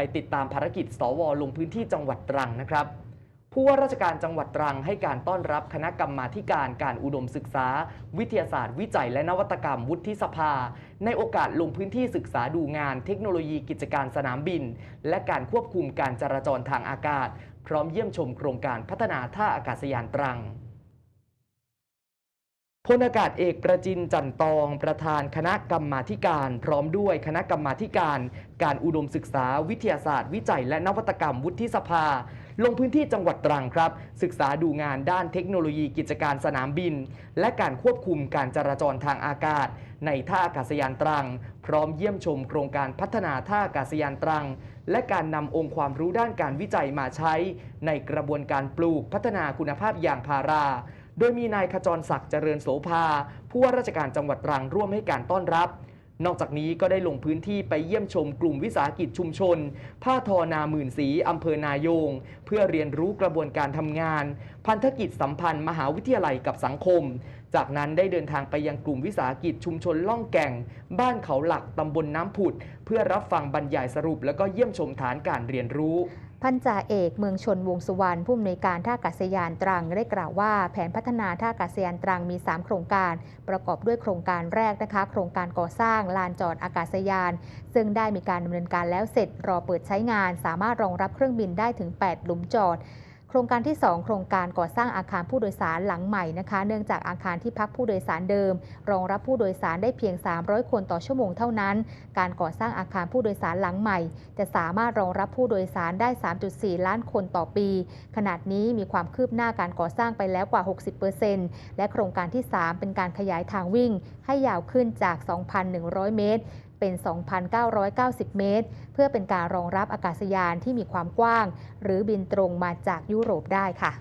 ไปติดตามภารกิจ สวลงพื้นที่จังหวัดตรังนะครับ ผู้ว่าราชการจังหวัดตรังให้การต้อนรับคณะกรรมาการการอุดมศึกษา วิทยาศาสตร์วิจัยและนวัตกรรมวุฒิสภา ในโอกาสลงพื้นที่ศึกษาดูงาน เทคโนโลยีกิจการสนามบิน และการควบคุมการจราจรทางอากาศ พร้อมเยี่ยมชมโครงการพัฒนาท่าอากาศยานตรัง พลอากาศเอกประจินจันตอง ประธานคณะกรรมาการ พร้อมด้วยคณะกรรมาการ การอุดมศึกษาวิทยาศาสตร์ วิจัยและนวัตกรรมวุฒิสภา ลงพื้นที่จังหวัดตรังครับ ศึกษาดูงานด้านเทคโนโลยีกิจการสนามบิน และการควบคุมการจราจรทางอากาศ ในท่าอากาศยานตรัง พร้อมเยี่ยมชมโครงการพัฒนาท่าอากาศยานตรัง และการนำองค์ความรู้ด้านการวิจัยมาใช้ ในกระบวนการปลูกพัฒนาคุณภาพยางพารา โดยมีนายขจรศักดิ์เจริญโสภาผู้ว่าราชการจังหวัดตรังร่วมให้การต้อนรับ นอกจากนี้ก็ได้ลงพื้นที่ไปเยี่ยมชมกลุ่มวิสาหกิจชุมชน ผ้าทอนาหมื่นสีอำเภอนายง เพื่อเรียนรู้กระบวนการทำงาน พันธกิจสัมพันธ์มหาวิทยาลัยกับสังคม จากนั้นได้เดินทางไปยังกลุ่มวิสาหกิจชุมชนล่องแก่ง บ้านเขาหลักตำบลน้ำผุด เพื่อรับฟังบรรยายสรุป แล้วก็เยี่ยมชมฐานการเรียนรู้ พันจ่าเอกเมืองชนวงสุวรรณผู้อำนวยการท่าอากาศยานตรังได้กล่าวว่าแผนพัฒนาท่าอากาศยานตรังมี 3 โครงการ ประกอบด้วยโครงการแรกนะคะ โครงการก่อสร้างลานจอดอากาศยาน ซึ่งได้มีการดำเนินการแล้วเสร็จรอเปิดใช้งาน สามารถรองรับเครื่องบินได้ถึง 8 หลุมจอด โครงการที่ 2 โครงการก่อสร้างอาคารผู้โดยสารหลังใหม่นะคะ เนื่องจากอาคารที่พักผู้โดยสารเดิม รองรับผู้โดยสารได้เพียง 300 คนต่อชั่วโมงเท่านั้น การก่อสร้างอาคารผู้โดยสารหลังใหม่ จะสามารถรองรับผู้โดยสารได้ 3.4 ล้านคนต่อปี ขนาดนี้มีความคืบหน้าการก่อสร้างไปแล้วกว่า 60%และโครงการที่ 3 เป็นการขยายทางวิ่ง ให้ยาวขึ้นจาก 2,100 เมตร เป็น 2,990 เมตร เพื่อเป็นการรองรับอากาศยานที่มีความกว้าง หรือบินตรงมาจากยุโรปได้ค่ะ